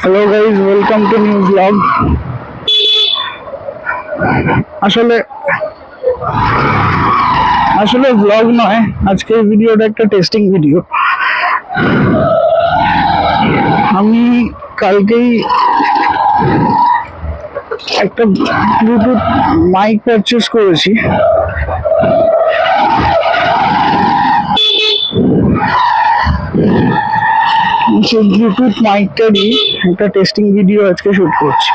Hello guys welcome to new blog আসলে আসলে blog নয়, আজকের ভিডিওটা একটা টেস্টিং ভিডিও আমি কালকেই একটা ব্লুটুথ মাইক পারচেস করেছি। সেই ব্লুটুথ মাইকটারই একটা টেস্টিং ভিডিও আজকে শুট করছি।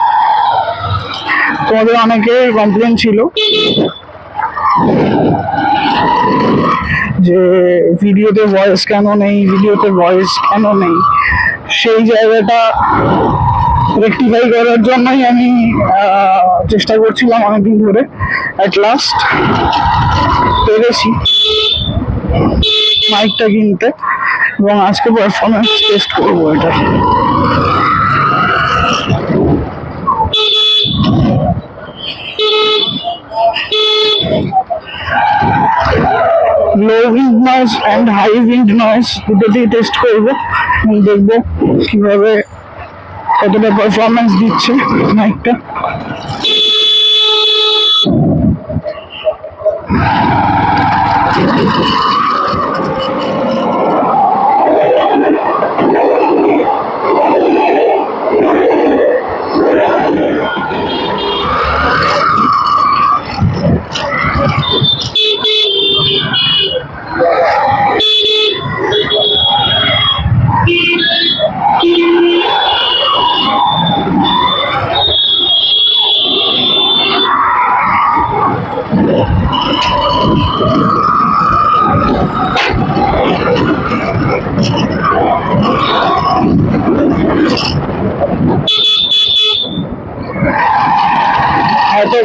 তোমাদের অনেকের কমপ্লেন ছিল যে ভিডিওতে ভয়েস কেন নেই ভিডিওতে ভয়েস কেন নেই? সেই জায়গাটা রেকটিফাই করার জন্যই আমি চেষ্টা করছিলাম অনেকদিন ধরে। অ্যাট লাস্ট পেরেছি। মাইকটা কিনতে। এবং আজকে পারফরমেন্স টেস্ট করব এটা। Low wind noise and high wind noise দুটোতেই টেস্ট করব। দেখব কীভাবে কতটা পারফরমেন্স দিচ্ছে মাইকটা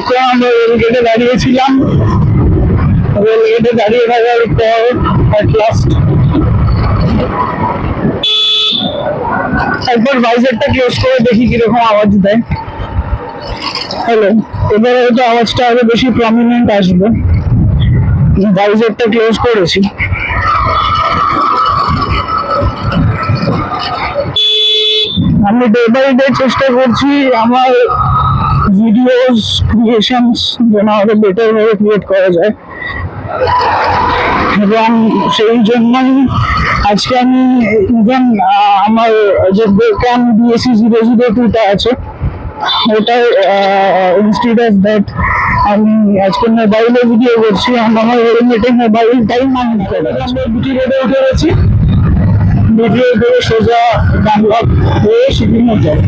এতক্ষণ আমরা রেল গেটে দাঁড়িয়েছিলাম। রেল গেটে দাঁড়িয়ে থাকার পর লাস্ট একবার ভাইজারটা ক্লোজ করে দেখি কীরকম আওয়াজ দেয়। হ্যালো এবার হয়তো আওয়াজটা আরও বেশি প্রমিনেন্ট আসবে। ভাইজারটা ক্লোজ করেছি। আমি ডে বাই ডে চেষ্টা করছি আমার ভিডিওস ক্রিয়েশনস যেন আরও বেটার ভাবে ক্রিয়েট করা যায়। এবং সেই জন্যই আজকে আমি ইভেন আমার যে বেকাম বিএসসি জিরো জিরো টুটা আছে ওটার ইনস্টিড অফ দ্যাট আমি আজকে মোবাইলে ভিডিও করছি, আমার হেলমেটে মোবাইলটাই মাইন্ড করে রোডে উঠে গেছি। ভিডিও করে সোজা বাংলা হয়ে শিপিং যায়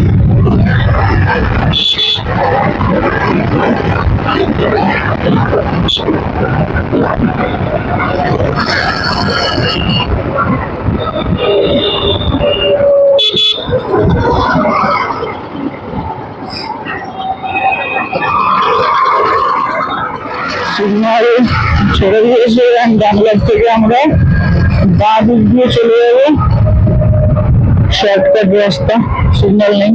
সিগন্যাল ছেড়ে দিয়েছে, and বাংলার থেকে আমরা বাঁ দিক দিয়ে চলে যাব। শর্টকাট রাস্তা সিগন্যাল নেই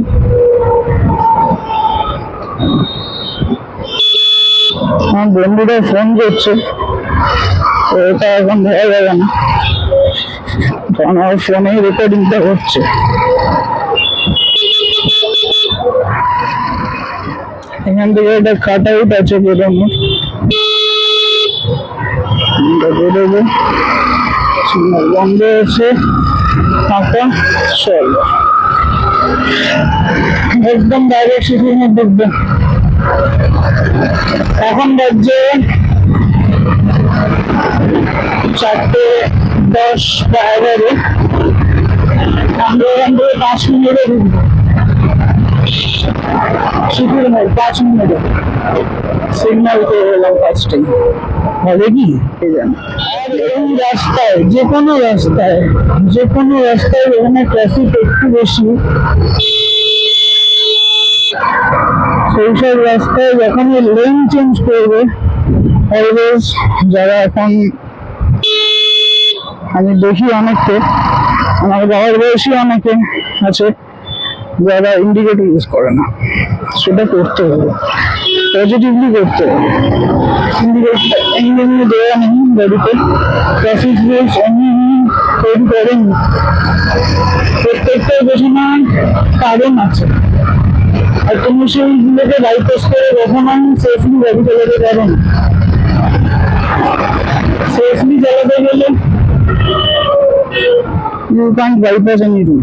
আমার বন্ধুরা ফোন করছে। তো এখন ধরা যাবে না। কারণ আমার ফোনে রেকর্ডিংটা হচ্ছে এখান থেকে একটা কাট আউট আছে বেরোনোর বেরোবো বন্ধ আছে। ফাঁকা চলো একদম ডাইরেক্ট সিটির মধ্যে এখন বাজছে চারটে দশ বা এগারো আমরা এখান থেকে পাঁচ মিনিটে ঢুকবো। মধ্যে, পাঁচ মিনিটে। সিগন্যাল করে এলাম পাঁচটাই হবে কি? আর এই রাস্তায় যে কোনো রাস্তায় যে কোনো রাস্তায় এখানে ট্রাফিক একটু বেশি। সেই সব রাস্তায় যখন লেন চেঞ্জ করবে অলওয়েজ যারা এখন আমি দেখি অনেককে আমার বাবার বয়সী অনেকে আছে যারা ইন্ডিকেটর ইউজ করে না সেটা করতে হবে। পজিটিভলি করতে হবে। দেওয়া নেই গাড়িতে। ট্রাফিক রুলস তৈরি করেন। প্রত্যেকটার পেছনে কারণ আছে। আর তুমি সেইগুলোকে বাইপাস করে কখনো সেফলি গাড়ি চালাতে পারো না। সেফলি চালাতে গেলে ইউ বাইপাস এনি রুল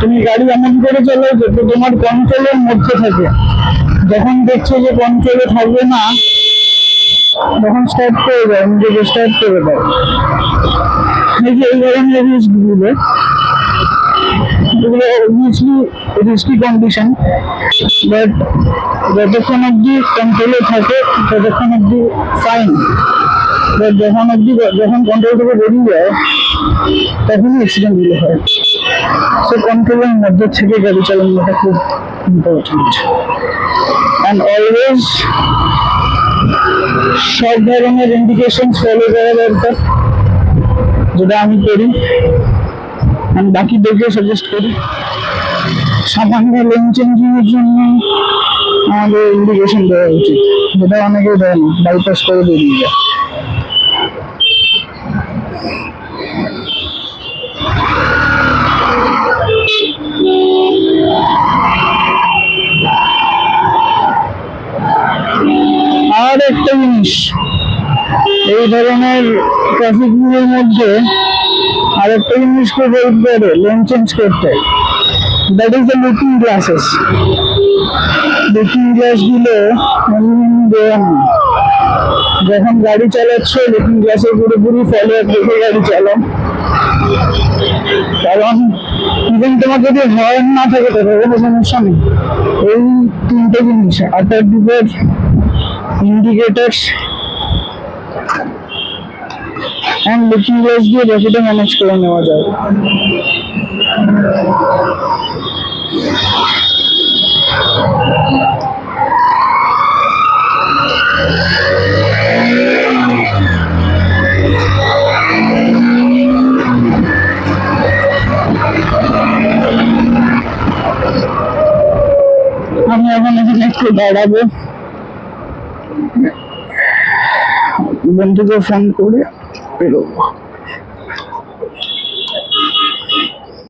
তুমি গাড়ি এমন করে চালাও যাতে তোমার কন্ট্রোলের মধ্যে থাকে। যখন দেখছ যে কন্ট্রোলে থাকবে না, তখন স্টার্ট করে দেয় নিজেকে স্টার্ট করে দেয় এই যে এই ধরনের রিস্কগুলো এগুলো অবভিয়াসলি রিস্কি কন্ডিশন বাট যতক্ষণ অব্দি কন্ট্রোলে থাকে, ততক্ষণ অব্দি ফাইন বাট যখন অব্দি যখন কন্ট্রোল থেকে বেরিয়ে যায়, তখনই অ্যাক্সিডেন্টগুলো হয়। সো কন্ট্রোলের মধ্যে থেকে গাড়ি চালানোটা খুব ইম্পর্টেন্ট অ্যান্ড অলওয়েজ সব ধরনের ইন্ডিকেশন ফলো করা দরকার। যেটা আমি করি। আমি বাকিদেরকে সাজেস্ট করি। সামান্য লেন চেঞ্জিং এর জন্য আমাদের ইন্ডিকেশন দেওয়া উচিত। যেটা অনেকে দেয় না। বাইপাস করে বেরিয়ে যায়। জিনিস। এই ধরনের ট্রাফিকগুলোর মধ্যে আর একটা জিনিস খুব হেল্প লেন চেঞ্জ করতে। That is the looking glasses looking গ্লাসগুলো এমনি এমনি দেওয়া না। যখন গাড়ি চালাচ্ছ লুকিং গ্লাসে পুরোপুরি ফলো রেখে গাড়ি চালাও। কারণ ইভেন তোমার যদি হর্ন না থাকে কোনো সমস্যা নেই। এই তিনটে জিনিস আটার দিকের ইন্ডিকেটার্স অ্যান্ড লুকিং গ্লাস দিয়ে বাকিটা ম্যানেজ করে নেওয়া যায়। আমি এখন এখানে একটু দাঁড়াবো। বন্ধুকে ফোন করে বেরোবো।